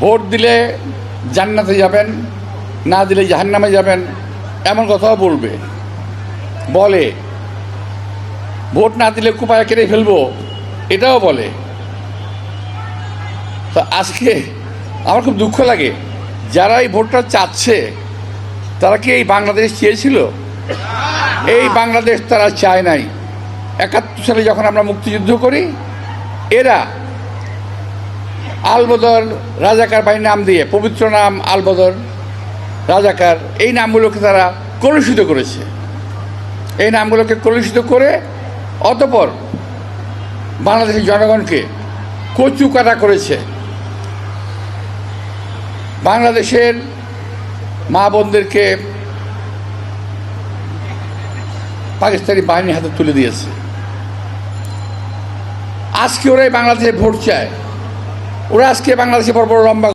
Vote দিলে জান্নাতে যাবেন, না দিলে জাহান্নামে যাবেন, এমন কথাও বলবে। বলে, ভোট না দিলে কুপায় কেড়ে ফেলব, এটাও বলে। তো আজকে আমার খুব দুঃখ লাগে, যারা এই ভোটটা চাচ্ছে, তারা কি এই বাংলাদেশ চেয়েছিল? এই বাংলাদেশ তারা চায় নাই। একাত্তর সালে যখন আমরা মুক্তিযুদ্ধ করি, এরা আলবদর রাজাকার বাহিনী নাম দিয়ে পবিত্র নাম আলবদর রাজাকার, এই নামগুলোকে তারা কলুষিত করেছে। এই নামগুলোকে কলুষিত করে অতপর বাংলাদেশের জনগণকে কচু কাটা করেছে। বাংলাদেশের মা বোনদেরকে পাকিস্তানি বাহিনীর হাতে তুলে দিয়েছে। আজকে ওরাই বাংলাদেশে ভোট চায়। ওরা আজকে বাংলাদেশে বড় বড় লম্বা